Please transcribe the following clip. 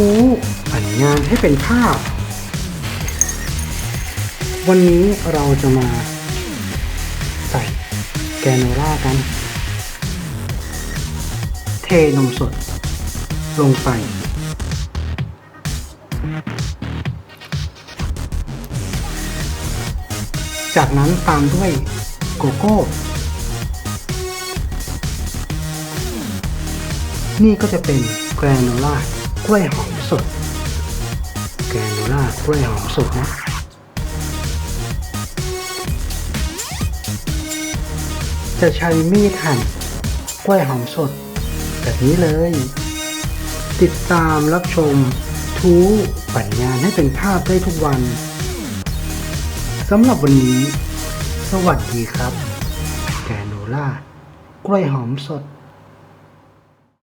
ทูปั่นงานให้เป็นภาพ วันนี้เราจะมาใส่แกโนล่ากัน เทนมสด ลงไป จากนั้นตามด้วยโกโก้นี่ก็จะเป็นแกรโนล่า กล้วยหอมสด แกรโนล่ากล้วยหอมสดนะจะใช้มีดหั่นกล้วยหอมสด แบบนี้เลย ติดตามรับชมทูปั่นงานให้เป็นภาพได้ทุกวันสำหรับวันนี้ สวัสดีครับ แกโนล่ากล้วยหอมสด